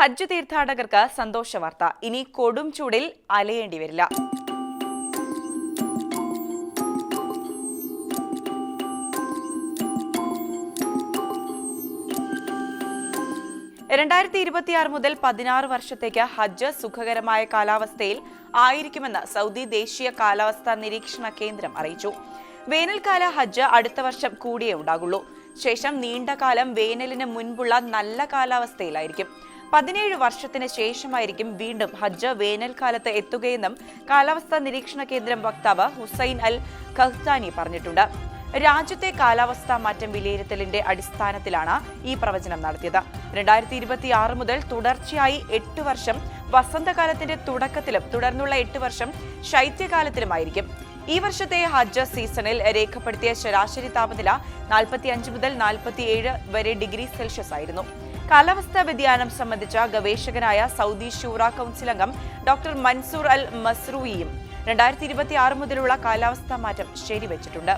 ഹജ്ജ് തീർത്ഥാടകർക്ക് സന്തോഷ വാർത്ത. ഇനി കൊടും ചൂടിൽ അലയേണ്ടി വരില്ല. രണ്ടായിരത്തി ഇരുപത്തിയാറ് മുതൽ പതിനാറ് വർഷത്തേക്ക് ഹജ്ജ് സുഖകരമായ കാലാവസ്ഥയിൽ ആയിരിക്കുമെന്ന് സൗദി ദേശീയ കാലാവസ്ഥാ നിരീക്ഷണ കേന്ദ്രം അറിയിച്ചു. വേനൽക്കാല ഹജ്ജ് അടുത്ത വർഷം കൂടിയേ ഉണ്ടാകുള്ളൂ. ശേഷം നീണ്ടകാലം വേനലിന് മുൻപുള്ള നല്ല കാലാവസ്ഥയിലായിരിക്കും. പതിനേഴ് വർഷത്തിന് ശേഷമായിരിക്കും വീണ്ടും ഹജ്ജ് വേനൽക്കാലത്ത് എത്തുകയെന്നും കാലാവസ്ഥാ നിരീക്ഷണ കേന്ദ്രം വക്താവ് ഹുസൈൻ അൽ ഖഹ്താനി പറഞ്ഞിട്ടുണ്ട്. രാജ്യത്തെ കാലാവസ്ഥാ മാറ്റം വിലയിരുത്തലിന്റെ അടിസ്ഥാനത്തിലാണ് ഈ പ്രവചനം നടത്തിയത്. രണ്ടായിരത്തി ഇരുപത്തി ആറ് മുതൽ തുടർച്ചയായി എട്ട് വർഷം വസന്തകാലത്തിന്റെ തുടക്കത്തിലും തുടർന്നുള്ള എട്ട് വർഷം ശൈത്യകാലത്തിലുമായിരിക്കും. ഈ വർഷത്തെ ഹജ്ജ് സീസണിൽ രേഖപ്പെടുത്തിയ ശരാശരി താപനില നാൽപ്പത്തി അഞ്ച് മുതൽ നാൽപ്പത്തിയേഴ് വരെ ഡിഗ്രി സെൽഷ്യസ് ആയിരുന്നു കാലാവസ്ഥാ വ്യതിയാനം സംബന്ധിച്ച ഗവേഷകനായ സൗദി ഷൂറ കൗൺസിൽ അംഗം ഡോക്ടർ മൻസൂർ അൽ മസ്രൂയിയും രണ്ടായിരത്തി ഇരുപത്തി ആറ് മുതലുള്ള കാലാവസ്ഥാ മാറ്റം ശരിവച്ചിട്ടുണ്ട്.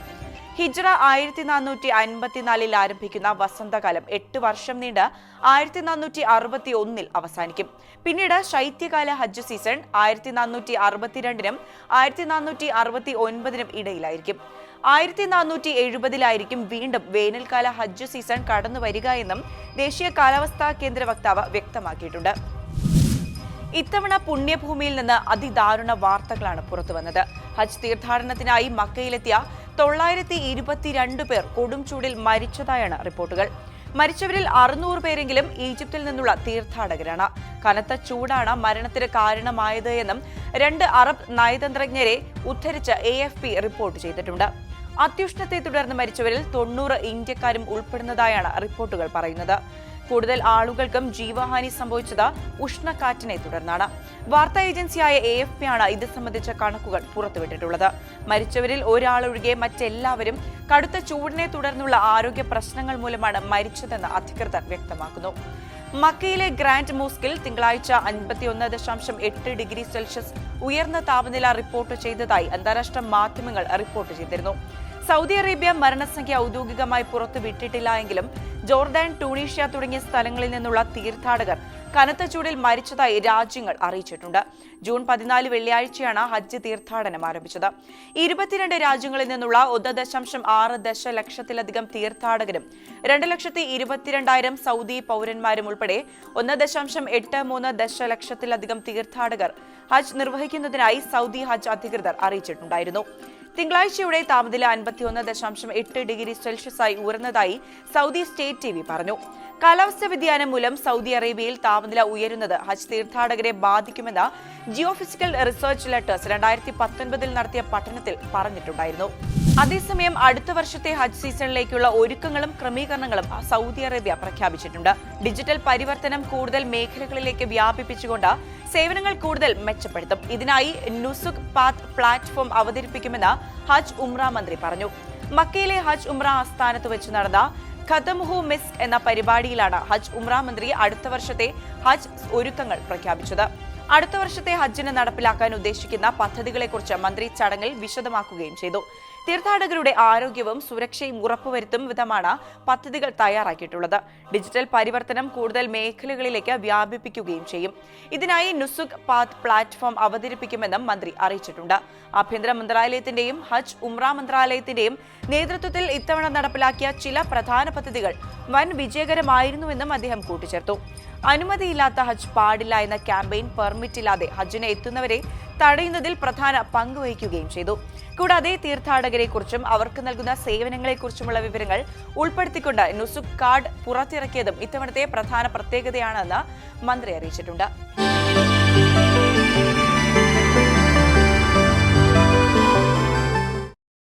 ഹിജ്റ ആയിരത്തി നാനൂറ്റി അൻപത്തിനാലിൽ ആരംഭിക്കുന്ന വസന്തകാലം എട്ട് വർഷം നീണ്ട് ആയിരത്തി നാനൂറ്റി അറുപത്തി ഒന്നിൽ അവസാനിക്കും. പിന്നീട് ശൈത്യകാല ഹജ്ജ് സീസൺ ആയിരത്തി നാനൂറ്റി അറുപത്തിരണ്ടിനും ആയിരത്തി നാനൂറ്റി അറുപത്തി ഒൻപതിനും ഇടയിലായിരിക്കും. ആയിരത്തി നാനൂറ്റി എഴുപതിലായിരിക്കും വീണ്ടും വേനൽക്കാല ഹജ്ജ് സീസൺ കടന്നു വരിക എന്നും ദേശീയ കാലാവസ്ഥാ കേന്ദ്ര വക്താവ് വ്യക്തമാക്കിയിട്ടുണ്ട്. ഇത്തവണ പുണ്യഭൂമിയിൽ നിന്ന് അതിദാരുണ വാർത്തകളാണ് പുറത്തുവന്നത്. ഹജ്ജ് തീർത്ഥാടനത്തിനായി മക്കയിലെത്തിയ തൊള്ളായിരത്തി ഇരുപത്തിരണ്ട് പേർ കൊടും ചൂടിൽ മരിച്ചതായാണ് റിപ്പോർട്ടുകൾ. മരിച്ചവരിൽ അറുന്നൂറ് പേരെങ്കിലും ഈജിപ്തിൽ നിന്നുള്ള തീർത്ഥാടകരാണ്. കനത്ത ചൂടാണ് മരണത്തിന് കാരണമായത് എന്നും രണ്ട് അറബ് നയതന്ത്രജ്ഞരെ ഉദ്ധരിച്ച് എ റിപ്പോർട്ട് ചെയ്തിട്ടുണ്ട്. അത്യുഷ്ണത്തെ തുടർന്ന് മരിച്ചവരിൽ തൊണ്ണൂറ് ഇന്ത്യക്കാരും ഉൾപ്പെടുന്നതായാണ് റിപ്പോർട്ടുകൾ പറയുന്നത്. കൂടുതൽ ആളുകൾക്കും ജീവഹാനി സംഭവിച്ചത് ഉഷ്ണക്കാറ്റിനെ തുടർന്നാണ്. വാർത്താ ഏജൻസിയായ എ എഫ് പി ആണ് ഇത് സംബന്ധിച്ച കണക്കുകൾ പുറത്തുവിട്ടിട്ടുള്ളത്. മരിച്ചവരിൽ ഒരാളൊഴികെ മറ്റെല്ലാവരും കടുത്ത ചൂടിനെ തുടർന്നുള്ള ആരോഗ്യ പ്രശ്നങ്ങൾ മൂലമാണ് മരിച്ചതെന്ന് അധികൃതർ വ്യക്തമാക്കുന്നു. മക്കയിലെ ഗ്രാൻഡ് മോസ്കിൽ തിങ്കളാഴ്ച അൻപത്തിയൊന്ന് ദശാംശം എട്ട് ഡിഗ്രി സെൽഷ്യസ് ഉയർന്ന താപനില റിപ്പോർട്ട് ചെയ്തതായി അന്താരാഷ്ട്ര മാധ്യമങ്ങൾ റിപ്പോർട്ട് ചെയ്തിരുന്നു. സൗദി അറേബ്യ മരണസംഖ്യ ഔദ്യോഗികമായി പുറത്തുവിട്ടിട്ടില്ല എങ്കിലും ജോർദാൻ ടൂണീഷ്യ തുടങ്ങിയ സ്ഥലങ്ങളിൽ നിന്നുള്ള തീർത്ഥാടകർ കനത്ത ചൂടിൽ മരിച്ചതായി രാജ്യങ്ങൾ അറിയിച്ചിട്ടുണ്ട്. ജൂൺ പതിനാല് വെള്ളിയാഴ്ചയാണ് ഹജ്ജ് തീർത്ഥാടനം ആരംഭിച്ചത്. ഇരുപത്തിരണ്ട് രാജ്യങ്ങളിൽ നിന്നുള്ള ഒന്ന് ദശാംശം ആറ് ദശലക്ഷത്തിലധികം തീർത്ഥാടകരും രണ്ട് ലക്ഷത്തി ഇരുപത്തിരണ്ടായിരം സൗദി പൗരന്മാരും ഉൾപ്പെടെ ഒന്ന് ദശാംശം എട്ട് മൂന്ന് ദശലക്ഷത്തിലധികം തീർത്ഥാടകർ ഹജ്ജ് നിർവഹിക്കുന്നതിനായി സൗദി ഹജ്ജ് അധികൃതർ അറിയിച്ചിട്ടുണ്ടായിരുന്നു. തിങ്കളാഴ്ചയുടെ താപനില അൻപത്തിയൊന്ന് ദശാംശം എട്ട് ഡിഗ്രി സെൽഷ്യസായി ഉയർന്നതായി സൗദി സ്റ്റേറ്റ് ടി വി പറഞ്ഞു. കാലാവസ്ഥാ വ്യതിയാനം മൂലം സൗദി അറേബ്യയിൽ താപനില ഉയരുന്നത് ഹജ്ജ് തീർത്ഥാടകരെ ബാധിക്കുമെന്ന് ജിയോഫിസിക്കൽ റിസർച്ച് ലെറ്റേഴ്സ് രണ്ടായിരത്തി പത്തൊൻപതിൽ നടത്തിയ പഠനത്തിൽ പറഞ്ഞിട്ടുണ്ടായിരുന്നു. അതേസമയം അടുത്ത വർഷത്തെ ഹജ്ജ് സീസണിലേക്കുള്ള ഒരുക്കങ്ങളും ക്രമീകരണങ്ങളും സൗദി അറേബ്യ പ്രഖ്യാപിച്ചിട്ടുണ്ട്. ഡിജിറ്റൽ പരിവർത്തനം കൂടുതൽ മേഖലകളിലേക്ക് വ്യാപിപ്പിച്ചുകൊണ്ട് സേവനങ്ങൾ കൂടുതൽ മെച്ചപ്പെടുത്തും. ഇതിനായി നുസുഖ് പാത്ത് പ്ലാറ്റ്ഫോം അവതരിപ്പിക്കുമെന്ന് ഹജ്ജ് ഉംറ മന്ത്രി പറഞ്ഞു. മക്കയിലെ ഹജ്ജ് ഉംറ ആസ്ഥാനത്ത് വെച്ച് നടന്ന ഖതംഹു മിസ് എന്ന പരിപാടിയിലാണ് ഹജ്ജ് ഉംറ മന്ത്രി അടുത്ത വർഷത്തെ ഹജ്ജ് ഒരുക്കങ്ങൾ പ്രഖ്യാപിച്ചത്. അടുത്ത വർഷത്തെ ഹജ്ജിന് നടപ്പിലാക്കാൻ ഉദ്ദേശിക്കുന്ന പദ്ധതികളെക്കുറിച്ച് മന്ത്രി ചടങ്ങിൽ വിശദമാക്കുകയും ചെയ്തു. തീർത്ഥാടകരുടെ ആരോഗ്യവും സുരക്ഷയും ഉറപ്പുവരുത്തും വിധമാണ് പദ്ധതികൾ തയ്യാറാക്കിയിട്ടുള്ളത്. ഡിജിറ്റൽ പരിവർത്തനം കൂടുതൽ മേഖലകളിലേക്ക് വ്യാപിപ്പിക്കുകയും ചെയ്യും. ഇതിനായി നുസുക് പാത്ത് പ്ലാറ്റ്ഫോം അവതരിപ്പിക്കുമെന്നും മന്ത്രി അറിയിച്ചിട്ടുണ്ട്. ആഭ്യന്തര മന്ത്രാലയത്തിന്റെയും ഹജ്ജ് ഉംറ മന്ത്രാലയത്തിന്റെയും നേതൃത്വത്തിൽ ഇത്തവണ നടപ്പിലാക്കിയ ചില പ്രധാന പദ്ധതികൾ വൻ വിജയകരമായിരുന്നുവെന്നും അദ്ദേഹം കൂട്ടിച്ചേർത്തു. അനുമതിയില്ലാത്ത ഹജ്ജ് പാടില്ല എന്ന ക്യാമ്പയിൻ പെർമിറ്റ് ഇല്ലാതെ ഹജ്ജിനെ എത്തുന്നവരെ തടയുന്നതിൽ പ്രധാന പങ്ക് വഹിക്കുകയും ചെയ്തു. കൂടാതെ തീർത്ഥാടകരെ കുറിച്ചും അവർക്ക് നൽകുന്ന സേവനങ്ങളെക്കുറിച്ചുമുള്ള വിവരങ്ങൾ ഉൾപ്പെടുത്തിക്കൊണ്ട് നുസുക് കാർഡ് പുറത്തിറക്കിയതും ഇത്തവണത്തെ പ്രധാന പ്രത്യേകതയാണെന്ന് മന്ത്രി അറിയിച്ചിട്ടുണ്ട്.